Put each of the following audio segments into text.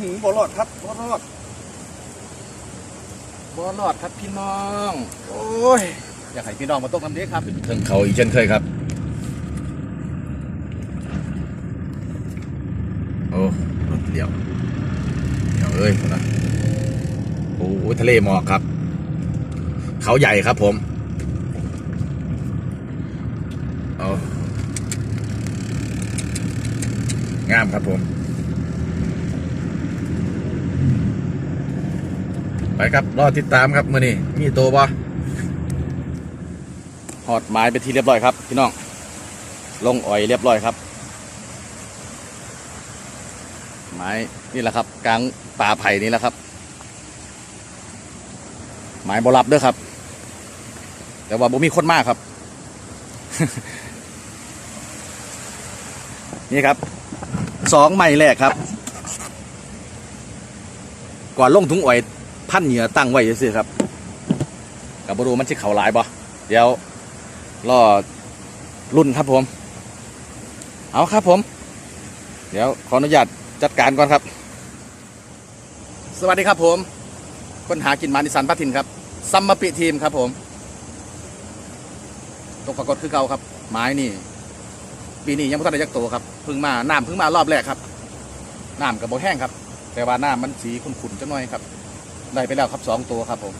หือบอลอดครับบอลอดบอลอดครับพี่น้อง โอ้ย อยากให้พี่น้องมาตกน้ำเด็กครับเทิงเขาอีกเช่นเคยครับ โอ้รถเลี้ยวเดี๋ยวเอ้ยคนะโอ้ทะเลหมอกครับ เขาใหญ่ครับผมเอางามครับผม ไปครับ รอติดตามครับมื่อนี้มีโตบ่หอดไม้ไปที่เรียบร้อยครับ พี่น้อง ลงอ่อยเรียบร้อยครับ ไม้นี่แหละครับ กลางป่าไผ่นี่แหละครับ ไม้บรับเด้อครับ แต่ว่าบ่มีคนมากครับ นี่ครับสองไม้แรกครับ ก่อนลงถุงอ่อย พันเหยื่อตั้งไว้ซื่อครับกับบรูมันจะเข่าหลายบ่เดี๋ยวรอรุ่นครับผม เอาครับผม เดี๋ยวขออนุญาตจัดการก่อนครับ สวัสดีครับผมค้นหากินมานิสันพัทินครับซัมมาปิทีมครับผมตกปรากฏคือเก่าครับ ไม้นี่ ปีนี้ยังไม่ทันได้ยักโตครับเพิ่งมาน้ำเพิ่งมารอบแรกครับน้ำกับโบแห้งครับ แต่ว่าน้ำมันสีขุ่นๆจังหน่อยครับ ได้ไปแล้วครับสองตัวครับผม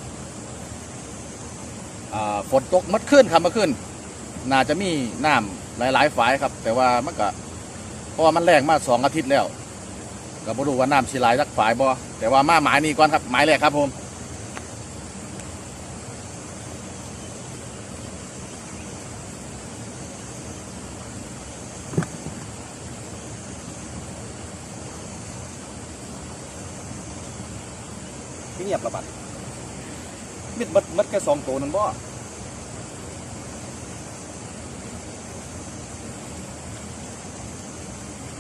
ฝนตกมัดขึ้นครับเมื่อคืนน่าจะมีน้ำหลายๆฝายครับ แต่ว่ามันก็เพราะว่ามันแรงมาสองอาทิตย์แล้วก็บ่รู้ว่าน้ำสีหลายสักฝายบ่แต่ว่ามาหมายนี้ก่อนครับหมายแรกครับผม งียบระบาดมิดมัดมัดแค่สองตัวนั่นบ่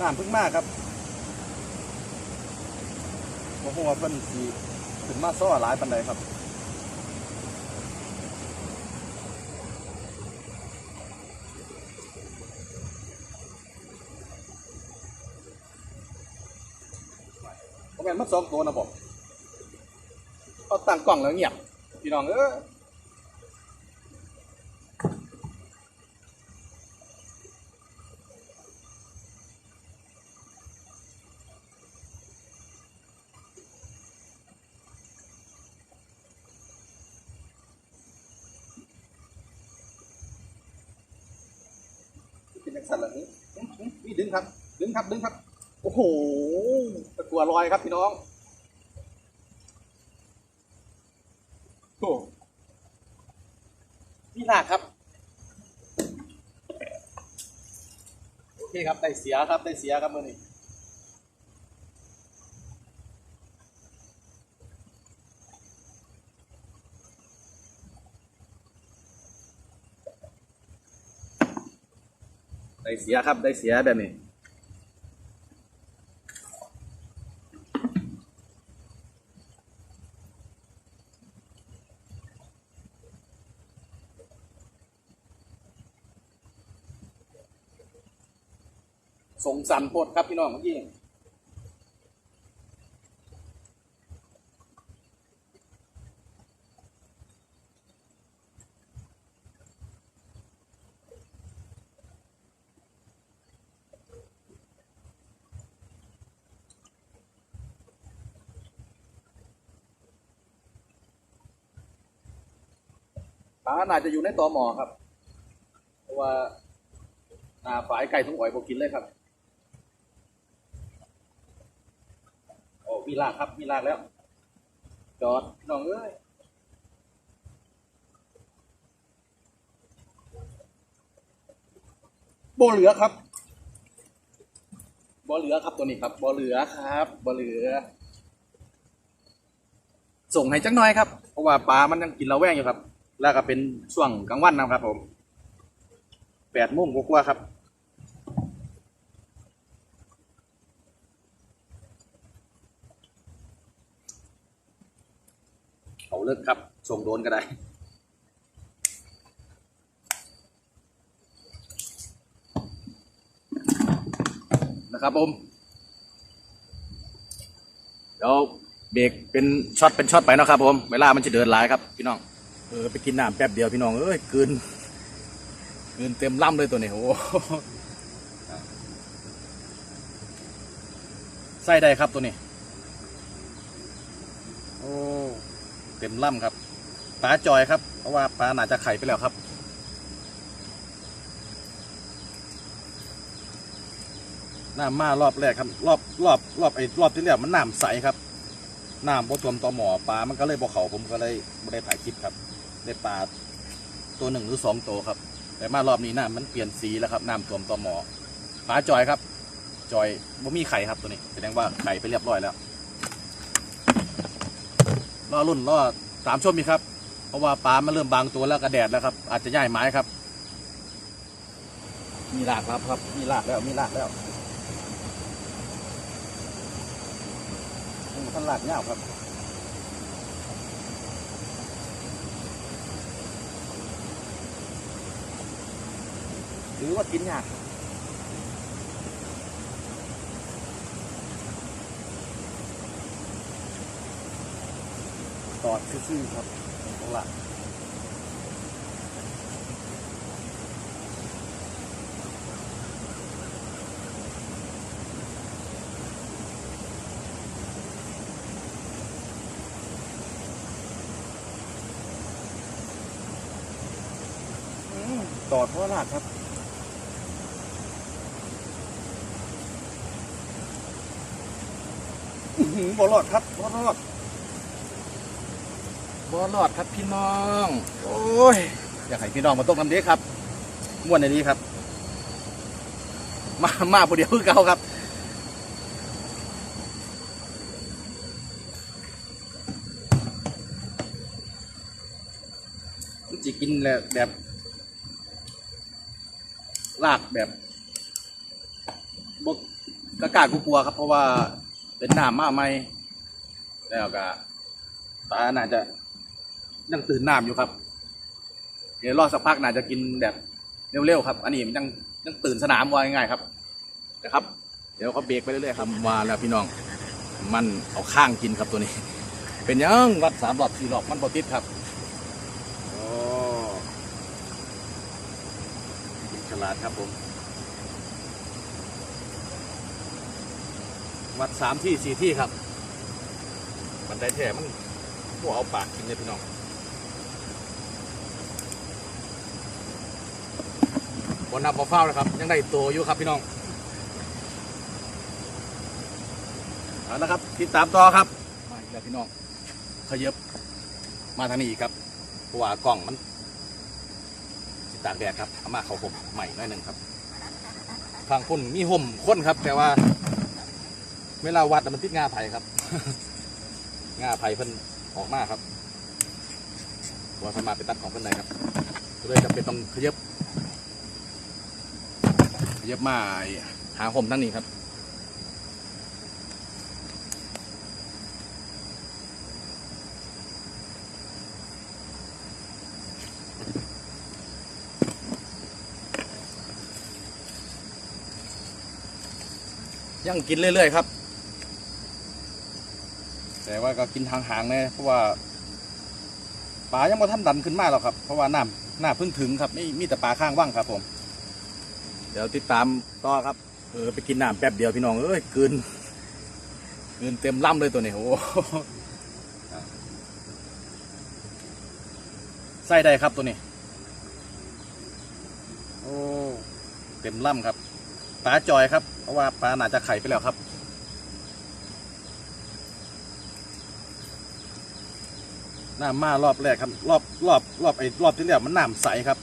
น้ำพิ่งมากครับบ่ฮู้ว่าเพิ่นสิขึ้นมาซ้อหลายปานใดครับผมแม่นมันสองตัวนะบอก เอาตั้งกล้องแล้วเงียบพี่น้องเออเป็นจังสันเหล่านี้นี่ดึงครับ ดึงครับ ดึงครับ โอ้โหตะกัวลอยครับพี่น้อง โอ้นี่ หน้าครับ โอเคครับ ได้เสียครับ ได้เสียครับมื่อนี้ได้เสียครับ ได้เสียแบบนี้ สงสันโพดครับพี่น้องเมื่อกี้ปลาน่าจะอยู่ในตอหมอครับ เพราะว่าอ่าฝายไก่ทุ่งอ่อยผมกินเลยครับ โอ้ มีลากครับ มีลากแล้ว จอดพี่น้องเอ้ยบ่เหลือครับบ่เหลือครับตัวนี้ครับบ่เหลือครับบ่เหลือ ส่งให้จักหน่อยครับ เพราะว่าปลามันยังกินเราแวงอยู่ครับ แล้วก็เป็นช่วงกลางวันนะครับผมแปดโมงกว่าครับ เขาเลิกครับส่งโดนก็ได้นะครับผมเดี๋ยวเบรกเป็นช็อตเป็นช็อตไปนะครับผมเวลามันจะเดินหลายครับพี่น้องเออไปกินน้ำแป๊บเดียวพี่น้องเอ้ยกลืนกลืนเต็มล่ำเลยตัวนี้โอ้โหใส่ได้ครับตัวนี้โอ้ เต็มล่ำครับปลาจอยครับ เพราะว่าปลาหน่าจะไข่ไปแล้วครับ หน้ำมารอบแรกครับ รอบรอบรอบไอ้รอบที่แล้วมันน้ำใสครับน้ำบ่ท่วมต่อหมอปลา มันก็เลยบ่เขาผมก็เลยไม่ได้ถ่ายคลิปครับ ได้ปลาตัวหนึ่งหรือสองตัวครับ แต่มารอบนี้น้ำมันเปลี่ยนสีแล้วครับน้ำท่วมต่อหมอปลาจอยครับ จอยบ่มีไข่ครับตัวนี้แสดงว่าไข่ไปเรียบร้อยแล้ว รอรุ่นรอตามชมมีครับ เพราะว่าปลามันเริ่มบางตัวแล้วกระแดดแล้วครับ อาจจะย่ายไม้ครับ มีรากครับครับ มีรากแล้ว มีรากแล้วท่านรากเงาครับหรือว่ากินยาก ตอดซื่อๆครับของละอืมตอดเพราะรากครับอื้อหือบอลอดครับบอลอด บอลอดครับพี่น้อง โอ้ย อยากให้พี่น้องมาตกน้ำเด็กครับม่วนในนี้ครับ มามาผู้เดียวคือเก่าครับมันจะกินแบบแบบลากแบบบกกล้ากล้ากลัวๆครับ เพราะว่าเป็นน้ำมาใหม่แล้วก็ตาน่าจะ ยังตื่นน้ำอยู่ครับ เดี๋ยวรอสักพักน่าจะกินแบบเร็วๆครับ อันนี้มันยังยังตื่นสนามว่าง่ายๆครับนะครับ เดี๋ยวเขาเบรกไปเรื่อยๆครับมาแล้วพี่น้อง มันเอาข้างกินครับตัวนี้ เป็นยังวัดสามรอบสี่รอบมันบอติดครับโอ้ฉลาดครับผม วัดสามที่สี่ที่ครับ มันได้แท้มันพวกเอาปากกินเลยพี่น้อง บนนับบ่เฝ้านะครับ ยังได้ตัวอยู่ครับพี่น้องเอาละครับติดตามต่อครับมาอีกแล้วพี่น้องขยับมาทางนี้อีกครับเพราะว่ากล้องมันสิตากแดดครับเอามาเขาผมใหม่หน่อยหนึ่งครับทางคุณมีห่มค้นครับ แต่ว่า เวลาวัดอะมันติดงาไผ่ครับงาไผ่เพิ่นออกมาครับว่าสามารถไปตัดของเพิ่นได้ครับก็เลยจำเป็นต้องขยับ ขยับมาหาห่มทั้งนี้ครับยังกินเรื่อย ๆ ครับ แต่ว่าก็กินห่างๆเลยเพราะว่าปลายังไม่ทันดันขึ้นมาหรอกครับ เพราะว่าน้ำน้าเพิ่งถึงครับไม่มีแต่ปลาข้างว่างครับผม เดี๋ยวติดตามต่อครับ เออไปกินน้ำแป๊บเดียวพี่น้องเอ้ยกืนกืนเต็มล่ำเลยตัวนี้โอ้โหใส่ได้ครับตัวนี้ โอ้เต็มล่ำครับปลาจอยครับเพราะว่าปลาหนาจะไข่ไปแล้วครับน้ำมารอบแรกครับ รอบรอบรอบไอ้รอบที่แล้วมันน้ำใสครับ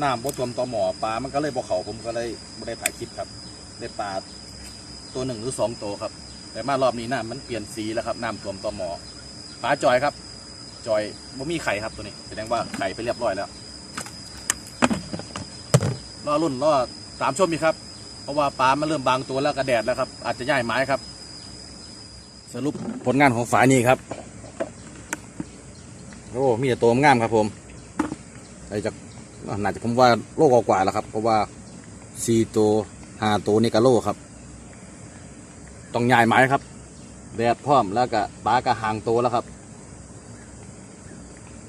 น้ำบ่ท่วมต่อหมอปลามันก็เลยบ่เขาผมก็เลยไม่ได้ถ่ายคลิปครับได้ปลาตัวหนึ่งหรือสองตัวครับ แต่มารอบนี้น้ำมันเปลี่ยนสีแล้วครับน้ำท่วมต่อหมอปลาจอยครับ จอยบ่มีไข่ครับตัวนี้แสดงว่าไข่ไปเรียบร้อยแล้วรอรุ่นรอตามชมอีกครับ เพราะว่าปลามันเริ่มบางตัวแล้วกระแดดแล้วครับ อาจจะย่ายไม้ครับ สรุปผลงานของฝายนี้ครับโอ้มีแต่ตัวงามครับผมไอจาก น่าจะผมว่าโลกกว่าแล้วครับ เพราะว่าสี่ตัวห้าตัวนี่ก็โลครับ ต้องย่ายไหมครับ แดดพร้อมแล้วก็ปลากระหางโตแล้วครับ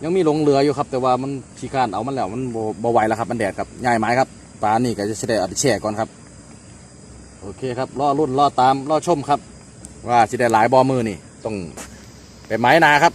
ยังมีหลงเหลืออยู่ครับ แต่ว่ามันขี้ข้านเอามันแล้วมันบ่บ่ไหวแล้วครับ มันแดดครับใหญ่ไหมครับปลานี่ก็จะได้อาไปแช่ก่อนครับ โอเคครับรอรุ่นรอตามรอชมครับ ว่าสิได้หลายบอมือนี่ต้องไปไม้นาครับ